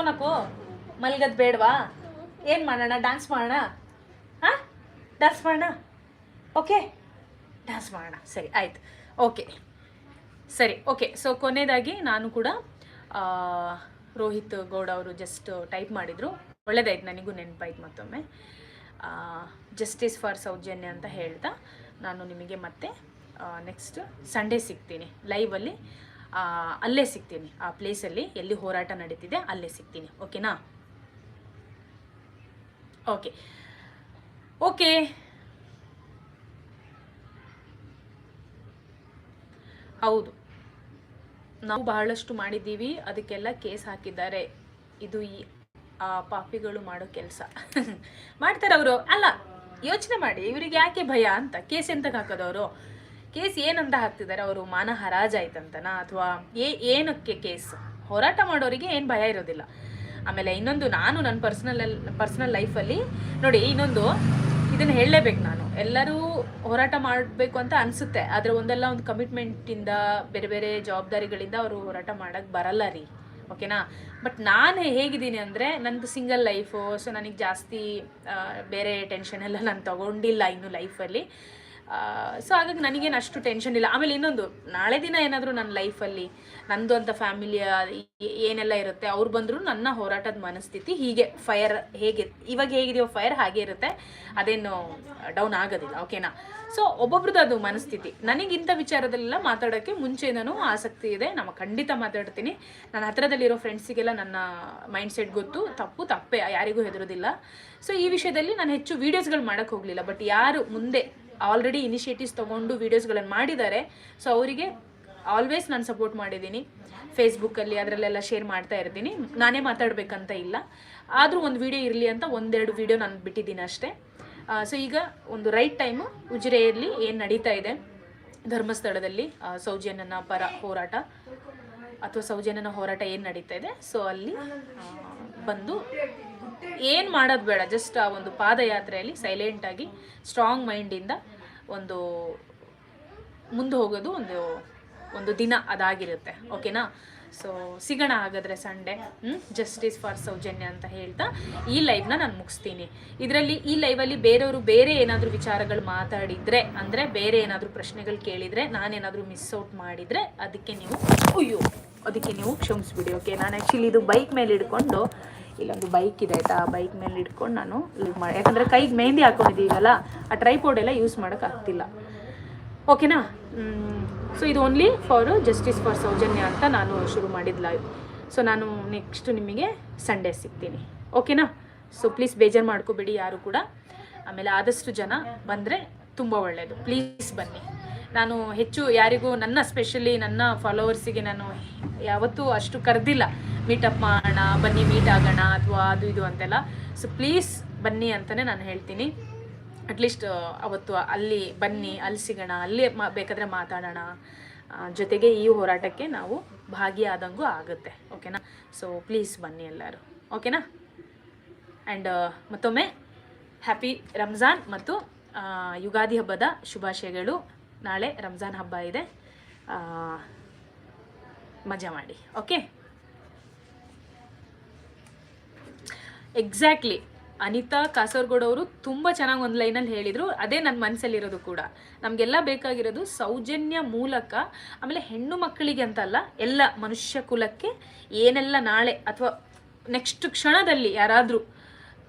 ಸೋನಕು ಮಲ್ಗದ್ ಬೇಡವಾ? ಏನು ಮಾಡೋಣ ಡ್ಯಾನ್ಸ್ ಮಾಡೋಣ? ಹಾಂ? ಡ್ಯಾನ್ಸ್ ಮಾಡೋಣ? ಓಕೆ ಡ್ಯಾನ್ಸ್ ಮಾಡೋಣ. ಸರಿ, ಆಯ್ತು. ಓಕೆ ಸರಿ ಓಕೆ ಸೊ ಕೊನೆಯದಾಗಿ ನಾನು ಕೂಡ ರೋಹಿತ್ ಗೌಡ ಅವರು ಜಸ್ಟ್ ಟೈಪ್ ಮಾಡಿದರು. ಒಳ್ಳೇದಾಯ್ತು, ನನಗೂ ನೆನಪಾಯ್ತು ಮತ್ತೊಮ್ಮೆ. ಜಸ್ಟಿಸ್ ಫಾರ್ ಸೌಜನ್ಯ ಅಂತ ಹೇಳ್ತಾ ನಾನು ನಿಮಗೆ ಮತ್ತೆ ನೆಕ್ಸ್ಟ್ ಸಂಡೇ ಸಿಗ್ತೀನಿ. ಲೈವಲ್ಲಿ ಅಲ್ಲೇ ಸಿಗ್ತೀನಿ. ಆ ಪ್ಲೇಸಲ್ಲಿ ಎಲ್ಲಿ ಹೋರಾಟ ನಡೀತಿದೆ ಅಲ್ಲೇ ಸಿಗ್ತೀನಿ. ಓಕೆನಾ ಓಕೆ ಓಕೆ ಹೌದು. ನಾವು ಬಹಳಷ್ಟು ಮಾಡಿದ್ದೀವಿ. ಅದಕ್ಕೆಲ್ಲ ಕೇಸ್ ಹಾಕಿದ್ದಾರೆ. ಇದು ಈ, ಆ ಪಾಪಿಗಳು ಮಾಡೋ ಕೆಲಸ. ಮಾಡ್ತಾರೆ ಅವರು ಅಲ್ಲ, ಯೋಚನೆ ಮಾಡಿ. ಇವರಿಗೆ ಯಾಕೆ ಭಯ ಅಂತ? ಕೇಸ್ ಎಂತಕ್ಕೆ ಹಾಕೋದವರು? ಕೇಸ್ ಏನಂತ ಹಾಕ್ತಿದ್ದಾರೆ ಅವರು? ಮಾನ ಹರಾಜಾಯ್ತಂತನಾ ಅಥವಾ ಏ, ಏನಕ್ಕೆ ಕೇಸ್? ಹೋರಾಟ ಮಾಡೋರಿಗೆ ಏನು ಭಯ ಇರೋದಿಲ್ಲ. ಆಮೇಲೆ ಇನ್ನೊಂದು ನಾನು ನನ್ನ ಪರ್ಸ್ನಲ್ ಪರ್ಸ್ನಲ್ ಲೈಫಲ್ಲಿ ನೋಡಿ, ಇನ್ನೊಂದು ಇದನ್ನು ಹೇಳಲೇಬೇಕು ನಾನು. ಎಲ್ಲರೂ ಹೋರಾಟ ಮಾಡಬೇಕು ಅಂತ ಅನಿಸುತ್ತೆ. ಆದರೆ ಒಂದಲ್ಲ ಒಂದು ಕಮಿಟ್ಮೆಂಟಿಂದ ಬೇರೆ ಬೇರೆ ಜವಾಬ್ದಾರಿಗಳಿಂದ ಅವರು ಹೋರಾಟ ಮಾಡೋಕ್ಕೆ ಬರಲ್ಲ ರೀ. ಓಕೆನಾ? ಬಟ್ ನಾನು ಹೇಗಿದ್ದೀನಿ ಅಂದರೆ ನಂದು ಸಿಂಗಲ್ ಲೈಫು ಸೊ ನನಗೆ ಜಾಸ್ತಿ ಬೇರೆ ಟೆನ್ಷನ್ ಎಲ್ಲ ನಾನು ತಗೊಂಡಿಲ್ಲ ಇನ್ನು ಲೈಫಲ್ಲಿ ಸೊ ಹಾಗಾಗಿ ನನಗೇನು ಅಷ್ಟು ಟೆನ್ಷನ್ ಇಲ್ಲ. ಆಮೇಲೆ ಇನ್ನೊಂದು, ನಾಳೆ ದಿನ ಏನಾದರೂ ನನ್ನ ಲೈಫಲ್ಲಿ ನಂದು ಅಂತ ಫ್ಯಾಮಿಲಿಯ ಏನೆಲ್ಲ ಇರುತ್ತೆ, ಅವ್ರು ಬಂದರೂ ನನ್ನ ಹೋರಾಟದ ಮನಸ್ಥಿತಿ ಹೀಗೆ ಫೈರ್ ಹೇಗೆ, ಇವಾಗ ಹೇಗಿದೆಯೋ ಫೈರ್ ಹಾಗೆ ಇರುತ್ತೆ. ಅದೇನು ಡೌನ್ ಆಗೋದಿಲ್ಲ ಓಕೆನಾ ಸೊ ಒಬ್ಬೊಬ್ರದ್ದು ಅದು ಮನಸ್ಥಿತಿ. ನನಗಿಂಥ ವಿಚಾರದಲ್ಲೆಲ್ಲ ಮಾತಾಡೋಕ್ಕೆ ಮುಂಚೆನೂ ಆಸಕ್ತಿ ಇದೆ. ನಮ್ಮ ಖಂಡಿತ ಮಾತಾಡ್ತೀನಿ. ನನ್ನ ಹತ್ರದಲ್ಲಿರೋ ಫ್ರೆಂಡ್ಸಿಗೆಲ್ಲ ನನ್ನ ಮೈಂಡ್ ಸೆಟ್ ಗೊತ್ತು. ತಪ್ಪು ತಪ್ಪೇ, ಯಾರಿಗೂ ಹೆದರೋದಿಲ್ಲ. ಸೊ ಈ ವಿಷಯದಲ್ಲಿ ನಾನು ಹೆಚ್ಚು ವೀಡಿಯೋಸ್ಗಳು ಮಾಡೋಕ್ಕೆ ಹೋಗಲಿಲ್ಲ. ಬಟ್ ಯಾರು ಮುಂದೆ ಆಲ್ರೆಡಿ ಇನಿಷಿಯೇಟಿವ್ಸ್ ತೊಗೊಂಡು ವೀಡಿಯೋಸ್ಗಳನ್ನು ಮಾಡಿದ್ದಾರೆ. ಸೊ ಅವರಿಗೆ ಆಲ್ವೇಸ್ ನಾನು ಸಪೋರ್ಟ್ ಮಾಡಿದ್ದೀನಿ. ಫೇಸ್ಬುಕ್ಕಲ್ಲಿ ಅದರಲ್ಲೆಲ್ಲ ಶೇರ್ ಮಾಡ್ತಾ ಇರ್ತೀನಿ. ನಾನೇ ಮಾತಾಡಬೇಕಂತ ಇಲ್ಲ. ಆದರೂ ಒಂದು ವೀಡಿಯೋ ಇರಲಿ ಅಂತ ಒಂದೆರಡು ವೀಡಿಯೋ ನಾನು ಬಿಟ್ಟಿದ್ದೀನಿ ಅಷ್ಟೇ. ಸೊ ಈಗ ಒಂದು ರೈಟ್ ಟೈಮು ಉಜಿರೆಯಲ್ಲಿ ಏನು ನಡೀತಾ ಇದೆ? ಧರ್ಮಸ್ಥಳದಲ್ಲಿ ಸೌಜನ್ಯನ ಪರ ಹೋರಾಟ ಅಥವಾ ಸೌಜನ್ಯನ ಹೋರಾಟ ಏನು ನಡೀತಾ ಇದೆ? ಸೊ ಅಲ್ಲಿ ಬಂದು ಏನು ಮಾಡೋದು ಬೇಡ ಜಸ್ಟ್ ಆ ಒಂದು ಪಾದಯಾತ್ರೆಯಲ್ಲಿ ಸೈಲೆಂಟಾಗಿ ಸ್ಟ್ರಾಂಗ್ ಮೈಂಡಿಂದ ಒಂದು ಮುಂದೆ ಹೋಗೋದು ಒಂದು ಒಂದು ದಿನ ಅದಾಗಿರುತ್ತೆ ಓಕೆನಾ ಸೊ ಸಿಗೋಣ ಹಾಗಾದರೆ ಸಂಡೇ ಜಸ್ಟಿಸ್ ಫಾರ್ ಸೌಜನ್ಯ ಅಂತ ಹೇಳ್ತಾ ಈ ಲೈವ್ನ ನಾನು ಮುಗಿಸ್ತೀನಿ. ಇದರಲ್ಲಿ ಈ ಲೈವಲ್ಲಿ ಬೇರೆಯವರು ಬೇರೆ ಏನಾದರೂ ವಿಚಾರಗಳು ಮಾತಾಡಿದರೆ, ಅಂದರೆ ಬೇರೆ ಏನಾದರೂ ಪ್ರಶ್ನೆಗಳು ಕೇಳಿದರೆ, ನಾನೇನಾದರೂ ಮಿಸ್ ಔಟ್ ಮಾಡಿದರೆ, ಅದಕ್ಕೆ ನೀವು, ಅಯ್ಯೋ, ಅದಕ್ಕೆ ನೀವು ಕ್ಷಮಿಸ್ಬಿಡಿ ಓಕೆ ನಾನು ಆ್ಯಕ್ಚುಲಿ ಇದು ಬೈಕ್ ಮೇಲೆ ಹಿಡ್ಕೊಂಡು ಇಲ್ಲೊಂದು ಬೈಕ್ ಇದೆ ಆಯಿತಾ? ಬೈಕ್ ಮೇಲೆ ಇಟ್ಕೊಂಡು ನಾನು ಇದು ಮಾಡಿ ಯಾಕಂದರೆ ಕೈಗೆ ಮೆಹಂದಿ ಹಾಕೊಂಡಿದ್ದೀವಲ್ಲ ಆ ಟ್ರೈಪೋರ್ಡ್ ಎಲ್ಲ ಯೂಸ್ ಮಾಡೋಕ್ಕಾಗ್ತಿಲ್ಲ ಓಕೆನಾ ಸೊ ಇದು only for justice for Soujanya ಅಂತ ನಾನು ಶುರು ಮಾಡಿದ ಲೈವ್ ಸೊ ನಾನು ನೆಕ್ಸ್ಟ್ ನಿಮಗೆ ಸಂಡೇ ಸಿಗ್ತೀನಿ. ಓಕೆನಾ ಸೊ ಪ್ಲೀಸ್ ಬೇಜಾರು ಮಾಡ್ಕೋಬೇಡಿ ಯಾರು ಕೂಡ. ಆಮೇಲೆ ಆದಷ್ಟು ಜನ ಬಂದರೆ ತುಂಬ ಒಳ್ಳೆಯದು ಪ್ಲೀಸ್ ಬನ್ನಿ. ನಾನು ಹೆಚ್ಚು ಯಾರಿಗೂ ನನ್ನ ಸ್ಪೆಷಲಿ ನನ್ನ ಫಾಲೋವರ್ಸಿಗೆ ನಾನು ಯಾವತ್ತೂ ಅಷ್ಟು ಕರೆದಿಲ್ಲ. ಮೀಟಪ್ ಮಾಡೋಣ, ಬನ್ನಿ ಮೀಟ್ ಆಗೋಣ ಅಥವಾ ಅದು ಇದು ಅಂತೆಲ್ಲ. ಸೊ ಪ್ಲೀಸ್ ಬನ್ನಿ ಅಂತಲೇ ನಾನು ಹೇಳ್ತೀನಿ. ಅಟ್ಲೀಸ್ಟ್ ಅವತ್ತು ಅಲ್ಲಿ ಬನ್ನಿ, ಅಲ್ಲಿ ಸಿಗೋಣ, ಅಲ್ಲಿ ಮಾ, ಬೇಕಾದರೆ ಮಾತಾಡೋಣ. ಜೊತೆಗೆ ಈ ಹೋರಾಟಕ್ಕೆ ನಾವು ಭಾಗಿಯಾದಂಗೂ ಆಗುತ್ತೆ. ಓಕೆನಾ ಸೊ ಪ್ಲೀಸ್ ಬನ್ನಿ ಎಲ್ಲರೂ. ಓಕೆನಾ ಆ್ಯಂಡ್ ಮತ್ತೊಮ್ಮೆ ಹ್ಯಾಪಿ ರಂಜಾನ್ ಮತ್ತು ಯುಗಾದಿ ಹಬ್ಬದ ಶುಭಾಶಯಗಳು. ನಾಳೆ ರಂಜಾನ್ ಹಬ್ಬ ಇದೆ. ಮಜಾ ಮಾಡಿ, ಓಕೆ? ಎಕ್ಸಾಕ್ಟ್ಲಿ ಅನಿತಾ ಕಾಸರಗೋಡ್ ಅವರು ತುಂಬ ಚೆನ್ನಾಗಿ ಒಂದು ಲೈನಲ್ಲಿ ಹೇಳಿದರು. ಅದೇ ನನ್ನ ಮನಸ್ಸಲ್ಲಿರೋದು ಕೂಡ. ನಮಗೆಲ್ಲ ಬೇಕಾಗಿರೋದು ಸೌಜನ್ಯ ಮೂಲಕ, ಆಮೇಲೆ ಹೆಣ್ಣು ಮಕ್ಕಳಿಗೆ ಅಂತಲ್ಲ, ಎಲ್ಲ ಮನುಷ್ಯ ಕುಲಕ್ಕೆ ಏನೆಲ್ಲ ನಾಳೆ ಅಥವಾ ನೆಕ್ಸ್ಟ್ ಕ್ಷಣದಲ್ಲಿ ಯಾರಾದರೂ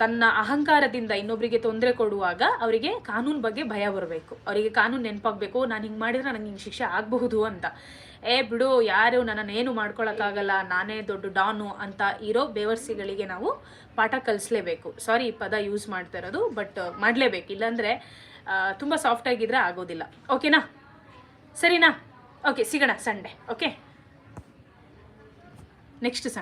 ತನ್ನ ಅಹಂಕಾರದಿಂದ ಇನ್ನೊಬ್ಬರಿಗೆ ತೊಂದರೆ ಕೊಡುವಾಗ ಅವರಿಗೆ ಕಾನೂನು ಬಗ್ಗೆ ಭಯ ಬರಬೇಕು. ಅವರಿಗೆ ಕಾನೂನು ನೆನಪಾಗಬೇಕು, ನಾನು ಹಿಂಗೆ ಮಾಡಿದ್ರೆ ನನಗೆ ಹಿಂಗೆ ಶಿಕ್ಷೆ ಆಗಬಹುದು ಅಂತ. ಏ ಬಿಡು, ಯಾರು ನನ್ನನ್ನು ಏನು ಮಾಡ್ಕೊಳಕ್ಕಾಗಲ್ಲ, ನಾನೇ ದೊಡ್ಡ ಡಾನು ಅಂತ ಇರೋ ಬೇವರ್ಸಿಗಳಿಗೆ ನಾವು ಪಾಠ ಕಲಿಸ್ಲೇಬೇಕು. ಸಾರಿ ಪದ ಯೂಸ್ ಮಾಡ್ತಾ ಇರೋದು, ಬಟ್ ಮಾಡಲೇಬೇಕು. ಇಲ್ಲಾಂದರೆ ತುಂಬ ಆಗಿದ್ರೆ ಆಗೋದಿಲ್ಲ. ಓಕೆನಾ? ಸರಿನಾ? ಓಕೆ, ಸಿಗೋಣ ಸಂಡೇ, ಓಕೆ? Next Sunday.